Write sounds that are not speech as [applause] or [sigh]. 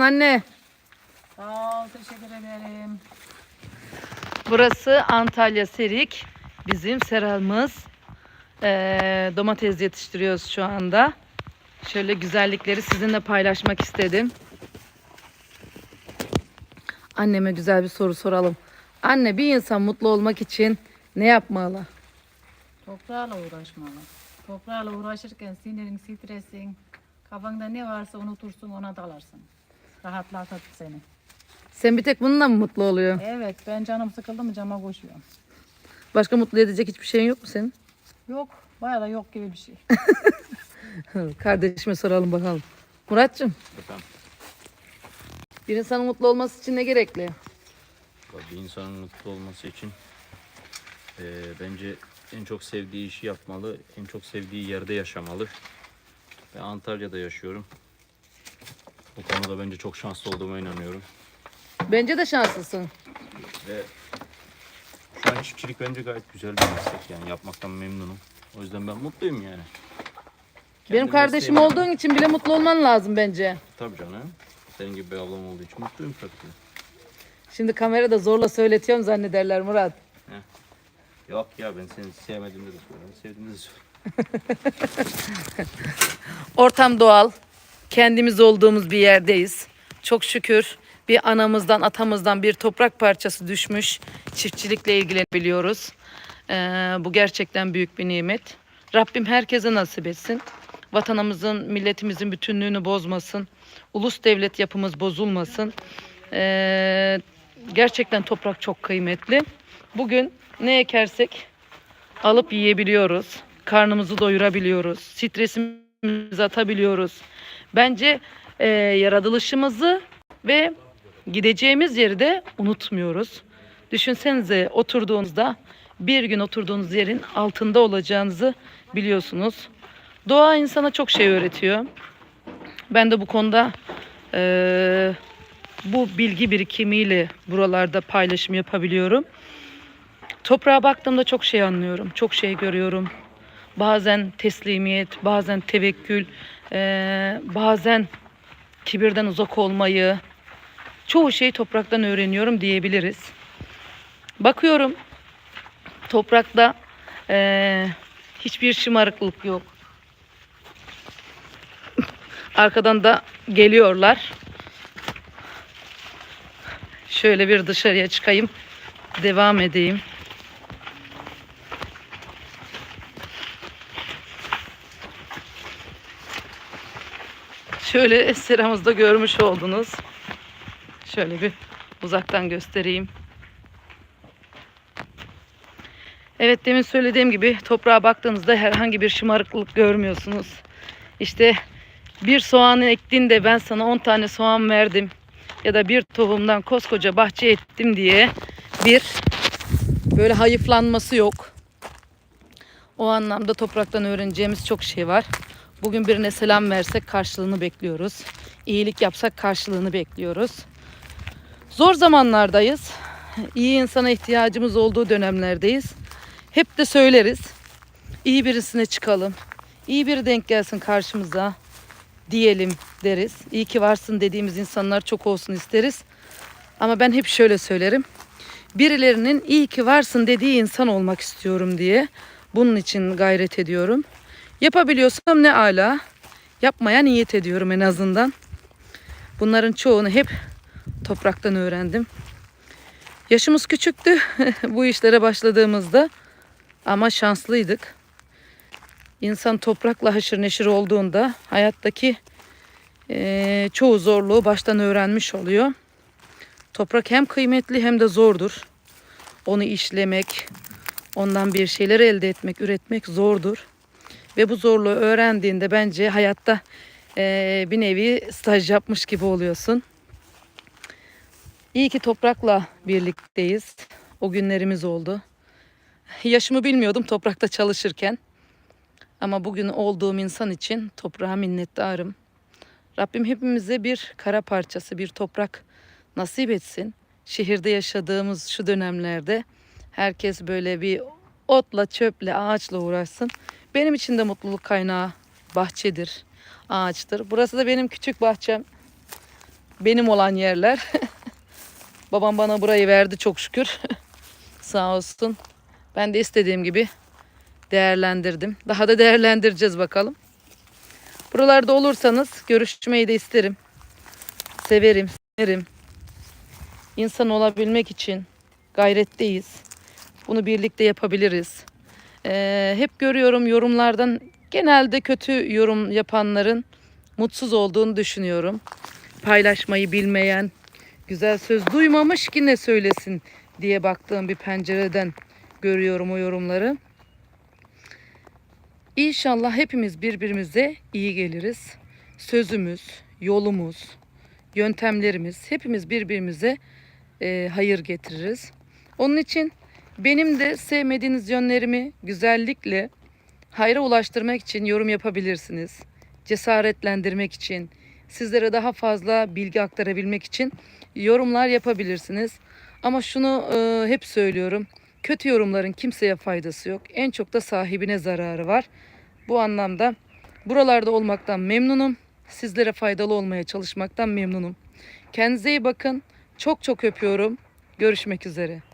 anne. Sağ ol, teşekkür ederim. Burası Antalya Serik. Bizim seramız. Ee, domates yetiştiriyoruz şu anda. Şöyle güzellikleri sizinle paylaşmak istedim. Anneme güzel bir soru soralım. Anne bir insan mutlu olmak için ne yapmalı? Toprağla uğraşmalı. Toprağla uğraşırken sinirin, stresin, kafanda ne varsa unutursun, ona dalarsın. Rahatlatır seni. Sen bir tek bununla mı mutlu oluyorsun? Evet, ben canım sıkıldı mı cama koşuyorum. Başka mutlu edecek hiçbir şeyin yok mu senin? Yok, bayağı da yok gibi bir şey. [laughs] Kardeşime soralım bakalım. Muratcığım Efendim, bir insanın mutlu olması için ne gerekli? bir insanın mutlu olması için eee, bence en çok sevdiği işi yapmalı, en çok sevdiği yerde yaşamalı. Ben Antalya'da yaşıyorum. Bu konuda bence çok şanslı olduğuma inanıyorum. Bence de şanslısın. Ve şu an çiftçilik bence gayet güzel bir meslek yani yapmaktan memnunum. O yüzden ben mutluyum yani. Benim Kendi kardeşim mesleğimi- olduğun için bile mutlu olman lazım bence. Tabii canım. Senin gibi bir ablam olduğu için mutluyum tabii. Şimdi kamerada zorla söyletiyorum zannederler Murat. Yok ya ben seni sevmediğimde de söylerim, sevdiğimde de söylerim. [laughs] Ortam doğal. Kendimiz olduğumuz bir yerdeyiz. Çok şükür bir anamızdan, atamızdan bir toprak parçası düşmüş. Çiftçilikle ilgilenebiliyoruz. Ee, bu gerçekten büyük bir nimet. Rabbim herkese nasip etsin. Vatanımızın, milletimizin bütünlüğünü bozmasın. Ulus devlet yapımız bozulmasın. Ee, gerçekten toprak çok kıymetli. Bugün ne ekersek alıp yiyebiliyoruz. Karnımızı doyurabiliyoruz. Stresimizi atabiliyoruz. Bence e, yaratılışımızı ve gideceğimiz yeri de unutmuyoruz. Düşünsenize oturduğunuzda bir gün oturduğunuz yerin altında olacağınızı biliyorsunuz. Doğa insana çok şey öğretiyor. Ben de bu konuda e, bu bilgi birikimiyle buralarda paylaşım yapabiliyorum. Toprağa baktığımda çok şey anlıyorum, çok şey görüyorum. Bazen teslimiyet, bazen tevekkül, eee, bazen kibirden uzak olmayı, çoğu şeyi topraktan öğreniyorum diyebiliriz. Bakıyorum, toprakta eee, hiçbir şımarıklık yok. [laughs] Arkadan da geliyorlar. Şöyle bir dışarıya çıkayım, devam edeyim. Şöyle seramızda görmüş oldunuz. Şöyle bir uzaktan göstereyim. Evet demin söylediğim gibi toprağa baktığınızda herhangi bir şımarıklık görmüyorsunuz. İşte bir soğanı ektin de ben sana 10 tane soğan verdim ya da bir tohumdan koskoca bahçe ettim diye bir böyle hayıflanması yok. O anlamda topraktan öğreneceğimiz çok şey var. Bugün birine selam versek karşılığını bekliyoruz. İyilik yapsak karşılığını bekliyoruz. Zor zamanlardayız. İyi insana ihtiyacımız olduğu dönemlerdeyiz. Hep de söyleriz. İyi birisine çıkalım. İyi biri denk gelsin karşımıza diyelim deriz. İyi ki varsın dediğimiz insanlar çok olsun isteriz. Ama ben hep şöyle söylerim. Birilerinin iyi ki varsın dediği insan olmak istiyorum diye. Bunun için gayret ediyorum. Yapabiliyorsam ne ala. Yapmaya niyet ediyorum en azından. Bunların çoğunu hep topraktan öğrendim. Yaşımız küçüktü [laughs] bu işlere başladığımızda ama şanslıydık. İnsan toprakla haşır neşir olduğunda hayattaki çoğu zorluğu baştan öğrenmiş oluyor. Toprak hem kıymetli hem de zordur. Onu işlemek, ondan bir şeyler elde etmek, üretmek zordur. Ve bu zorluğu öğrendiğinde bence hayatta eee, bir nevi staj yapmış gibi oluyorsun. İyi ki toprakla birlikteyiz. O günlerimiz oldu. Yaşımı bilmiyordum toprakta çalışırken. Ama bugün olduğum insan için toprağa minnettarım. Rabbim hepimize bir kara parçası, bir toprak nasip etsin. Şehirde yaşadığımız şu dönemlerde herkes böyle bir otla, çöple, ağaçla uğraşsın. Benim için de mutluluk kaynağı bahçedir, ağaçtır. Burası da benim küçük bahçem. benim olan yerler. [laughs] Babam bana burayı verdi çok şükür. [laughs] Sağ olsun. Ben de istediğim gibi değerlendirdim. Daha da değerlendireceğiz bakalım. Buralarda olursanız görüşmeyi de isterim. Severim, severim. İnsan olabilmek için gayretteyiz. Bunu birlikte yapabiliriz. Ee, hep görüyorum yorumlardan genelde kötü yorum yapanların mutsuz olduğunu düşünüyorum. Paylaşmayı bilmeyen, güzel söz duymamış ki ne söylesin diye baktığım bir pencereden görüyorum o yorumları. İnşallah hepimiz birbirimize iyi geliriz. Sözümüz, yolumuz, yöntemlerimiz hepimiz birbirimize e, hayır getiririz. Onun için benim de sevmediğiniz yönlerimi güzellikle hayra ulaştırmak için yorum yapabilirsiniz. Cesaretlendirmek için, sizlere daha fazla bilgi aktarabilmek için yorumlar yapabilirsiniz. Ama şunu e, hep söylüyorum. Kötü yorumların kimseye faydası yok. En çok da sahibine zararı var. Bu anlamda buralarda olmaktan memnunum. Sizlere faydalı olmaya çalışmaktan memnunum. Kendinize iyi bakın. Çok çok öpüyorum. Görüşmek üzere.